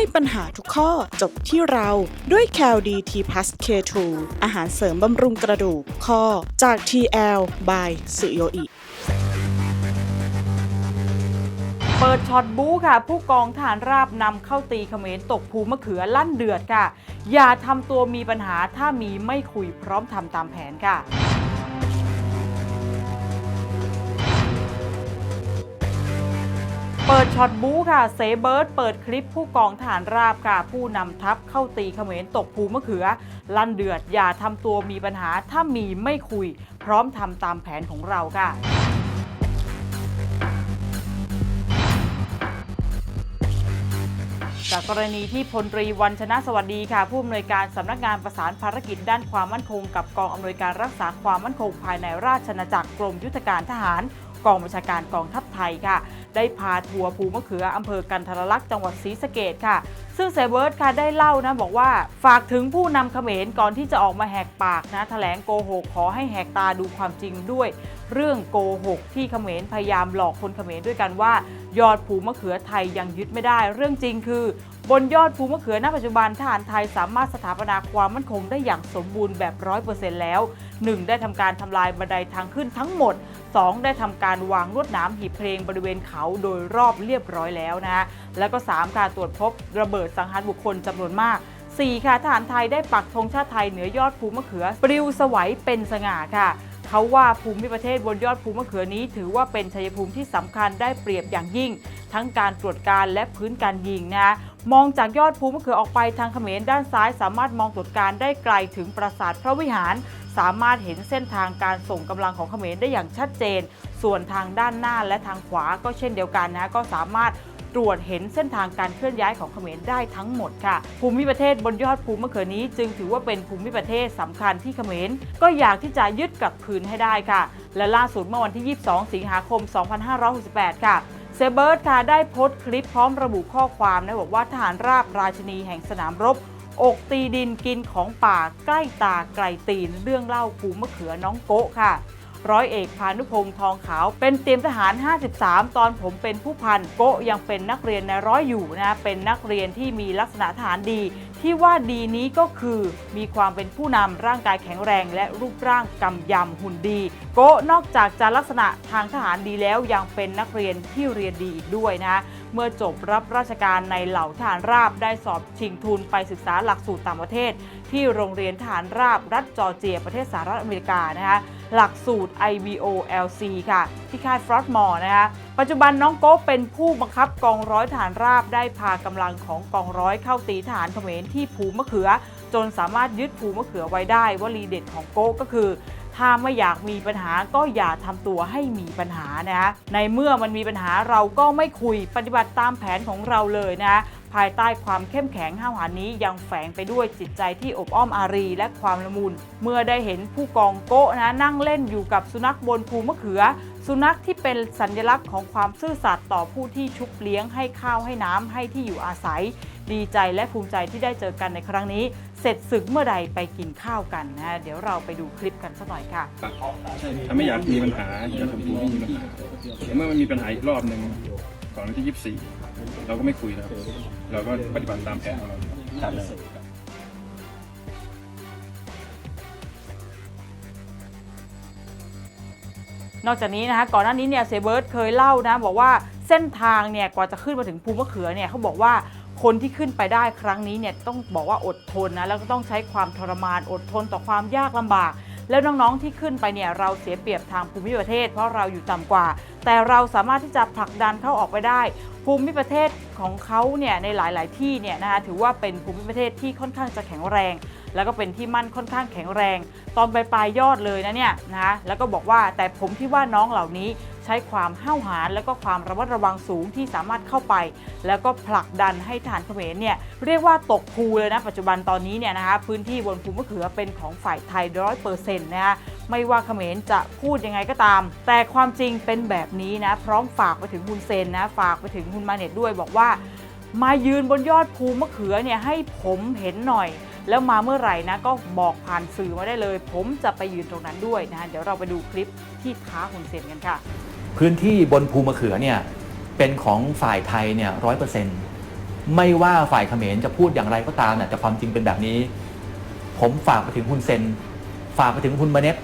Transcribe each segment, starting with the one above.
ให้ปัญหาทุกข้อจบที่เราด้วย c a l d t p l u s K2 อาหารเสริมบำรุงกระดูกข้อจาก TL by สุโยอิเปิดช็อตบู๊ค่ะ ผู้กองทหารราบนำเข้าตีเขมรตกภูมะเขือลั่นเดือดค่ะ อย่าทำตัวมีปัญหาถ้ามีไม่คุยพร้อมทำตามแผนค่ะ เปิดช็อตบู๊ค่ะเสเบิร์ดเปิดคลิปผู้กองทหารราบค่ะ ผู้นำทัพเข้าตีเขมรตกภูมะเขือ ลั่นเดือดอย่าทำตัวมีปัญหาถ้ามีไม่คุย พร้อมทำตามแผนของเราค่ะจากกรณีที่พลตรีวันชนะสวัสดีค่ะ ผู้อำนวยการสำนักงานประสานภารกิจด้านความมั่นคง กับกองอำนวยการรักษาความมั่นคงภายในราชอาณาจักรกรมยุทธการทหาร กองบัญชาการกองทัพไทยค่ะ ได้พาทัวร์ภูมะเขืออำเภอกันทรลักษณ์จังหวัดศรีสะเกดค่ะ ซึ่งเซเบิร์ตค่ะได้เล่านะบอกว่าฝากถึงผู้นำเขมรก่อนที่จะออกมาแหกปากนะแถลงโกหกขอให้แหกตาดูความจริงด้วย เรื่องโกหกที่เขมรพยายามหลอกคนเขมรด้วยกันว่า ยอดภูมะเขือไทยยังยึดไม่ได้ เรื่องจริงคือบนยอดภูมะเขือณปัจจุบันทหารไทยสามารถสถาปนาความมั่นคงได้อย่างสมบูรณ์แบบร้อยเปอร์เซ็นต์แล้ว 1. ได้ทำการทำลายบันไดทางขึ้นทั้งหมด 2. ได้ทำการวางลวดหนามหีบเพลงบริเวณเขาโดยรอบเรียบร้อยแล้วนะแล้วก็ 3. การตรวจพบระเบิดสังหารบุคคลจำนวนมาก 4. ค่ะทหารไทยได้ปักธงชาติไทยเหนือยอดภูมะเขือ ปลิวสวัยเป็นสง่าค่ะเขาว่าภูมิประเทศบนยอดภูมะเขือนี้ ถือว่าเป็นชัยภูมิที่สำคัญได้เปรียบอย่างยิ่ง ทั้งการตรวจการและพื้นการยิงนะมองจากยอดภูมะเขือออกไปทางเขมรด้านซ้าย สามารถมองตรวจการได้ไกลถึงปราสาทพระวิหาร สามารถเห็นเส้นทางการส่งกำลังของเขมรได้อย่างชัดเจน ส่วนทางด้านหน้าและทางขวาก็เช่นเดียวกันนะก็สามารถตรวจเห็นเส้นทางการเคลื่อนย้ายของเขมรได้ทั้งหมดค่ะ ภูมิประเทศบนยอดภูมะเขือนี้ จึงถือว่าเป็นภูมิประเทศสำคัญที่เขมรก็อยากที่จะยึดกลับคืนให้ได้ค่ะ และล่าสุดเมื่อวันที่ 22 สิงหาคม 2568 ค่ะเซเบิร์ตค่ะได้โพสต์คลิปพร้อมระบุข้อความนะบอกว่าทหารราบราชนีแห่งสนามรบ อกตีดินกินของป่าใกล้ตาไกลตีน เรื่องเล่าภูมะเขือน้องโกะค่ะ ร้อยเอกพานุพงษ์ทองขาว เป็นเตรียมทหาร 53 ตอนผมเป็นผู้พันโกะยังเป็นนักเรียนในร้อยอยู่นะเป็นนักเรียนที่มีลักษณะทหารดี ที่ว่าดีนี้ก็คือมีความเป็นผู้นำร่างกายแข็งแรง และรูปร่างกำยำหุ่นดี โกะนอกจากจะลักษณะทางทหารดีแล้วยังเป็นนักเรียนที่เรียนดีอีกด้วยนะเมื่อจบรับราชการในเหล่าทหารราบได้สอบชิงทุนไปศึกษาหลักสูตรต่างประเทศ ที่โรงเรียนทหารราบรัฐจอร์เจียประเทศสหรัฐอเมริกานะคะหลักสูตร IVO LC ค่ะที่ค่ายฟรอสมอร์นะคะปัจจุบันน้องโก้เป็นผู้บังคับกองร้อยฐานราบได้พากำลังของกองร้อยเข้าตีฐานเขมรที่ภูมะเขือ จนสามารถยึดภูมะเขือไว้ได้วลีเด็ดของโก้ก็คือถ้าไม่อยากมีปัญหาก็อย่าทำตัวให้มีปัญหานะ ในเมื่อมันมีปัญหาเราก็ไม่คุยปฏิบัติตามแผนของเราเลยนะ ภายใต้ความเข้มแข็งห้าวหาญนี้ยังแฝงไปด้วยจิตใจที่อบอ้อมอารี และความละมุน เมื่อได้เห็นผู้กองโกะนะนั่งเล่นอยู่กับสุนัขบนภูมะเขือ สุนัขที่เป็นสัญลักษณ์ของความซื่อสัตย์ต่อผู้ที่ชุบเลี้ยงให้ข้าวให้น้ำให้ที่อยู่อาศัย ดีใจและภูมิใจที่ได้เจอกันในครั้งนี้ เสร็จศึกเมื่อใดไปกินข้าวกันนะ เดี๋ยวเราไปดูคลิปกันสักหน่อยค่ะ ถ้าไม่อยากมีปัญหาอย่าทำตัวไม่มีปัญหาเมื่อมันมีปัญหาอีกรอบหนึ่งก่อนวันที่ 24 เราก็ไม่คุยแล้วเราก็ปฏิบัติตามแผนของเรา นอกจากนี้นะคะก่อนหน้านี้เนี่ยเซเบิร์ตเคยเล่านะบอกว่าเส้นทางเนี่ยกว่าจะขึ้นมาถึงภูมะเขือเนี่ยเขาบอกว่าคนที่ขึ้นไปได้ครั้งนี้เนี่ยต้องบอกว่าอดทนนะแล้วก็ต้องใช้ความทรมานอดทนต่อความยากลำบาก แล้วน้องๆที่ขึ้นไปเนี่ยเราเสียเปรียบทางภูมิประเทศ เพราะเราอยู่ต่ำกว่า แต่เราสามารถที่จะผลักดันเข้าออกไปได้ ภูมิประเทศของเขาเนี่ยในหลาย ๆ ที่เนี่ยนะคะถือว่าเป็นภูมิประเทศที่ค่อนข้างจะแข็งแรง แล้วก็เป็นที่มั่นค่อนข้างแข็งแรง ตอนปลายปลายยอดเลยนะเนี่ยนะคะแล้วก็บอกว่าแต่ผมคิดว่าน้องเหล่านี้ใช้ความห้าวหาญแล้วก็ความระมัดระวังสูงที่สามารถเข้าไป แล้วก็ผลักดันให้ฐานเขมรเนี่ยเรียกว่าตกภูเลยนะปัจจุบันตอนนี้เนี่ยนะคะพื้นที่บนภูมะเขือเป็นของฝ่ายไทยร้อยเปอร์เซ็นต์นะคะไม่ว่าเขมรจะพูดยังไงก็ตาม แต่ความจริงเป็นแบบนี้นะพร้อมฝากไปถึงฮุนเซนนะฝากไปถึงฮุนมาเน็ตด้วยบอกว่า มายืนบนยอดภูมะเขือเนี่ยให้ผมเห็นหน่อย แล้วมาเมื่อไหร่นะก็บอกผ่านสื่อมาได้เลย ผมจะไปยืนตรงนั้นด้วยนะเดี๋ยวเราไปดูคลิปที่ท้าฮุนเซนกันค่ะ พื้นที่บนภูมะเขือเนี่ยเป็นของฝ่ายไทยเนี่ยร้อยเปอร์เซ็นต์ไม่ว่าฝ่ายเขมรจะพูดอย่างไรก็ตามเนี่ยแต่ความจริงเป็นแบบนี้ ผมฝากไปถึงคุณเซนฝากไปถึงคุณมาเน็ต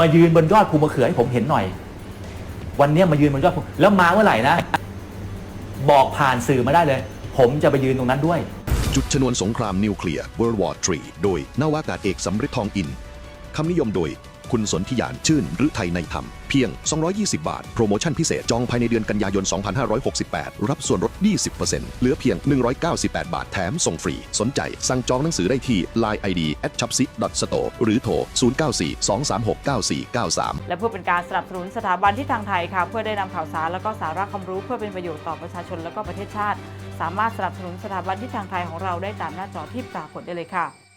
มายืนบนยอดภูมะเขือให้ผมเห็นหน่อย วันนี้มายืนบนยอดภูแล้วมาเมื่อไหร่นะ บอกผ่านสื่อมาได้เลย ผมจะไปยืนตรงนั้นด้วย จุดชนวนสงครามนิวเคลียร์ World War III โดยนาวากาศเอกสำริดทองอิน คำนิยมโดยคุณสนธิยานชื่นหรือไทยในธรรม เพียง 220 บาท โปรโมชั่นพิเศษ จองภายในเดือนกันยายน 2568 รับส่วนลด 20%เหลือเพียง 198 บาท แถมส่งฟรี สนใจ สั่งจองหนังสือได้ที่ Line ID at c h a p s i store หรือโทร 0942369493 และเพื่อเป็นการสนับสนุนสถาบันที่ทางไทยค่ะ เพื่อได้นำข่าวสารและก็สาระความรู้เพื่อเป็นประโยชน์ต่อประชาชนและก็ประเทศชาติ สามารถสนับสนุนสถาบันที่ทางไทยของเราได้ตามหน้าจอที่ปรากฏได้เลยค่ะ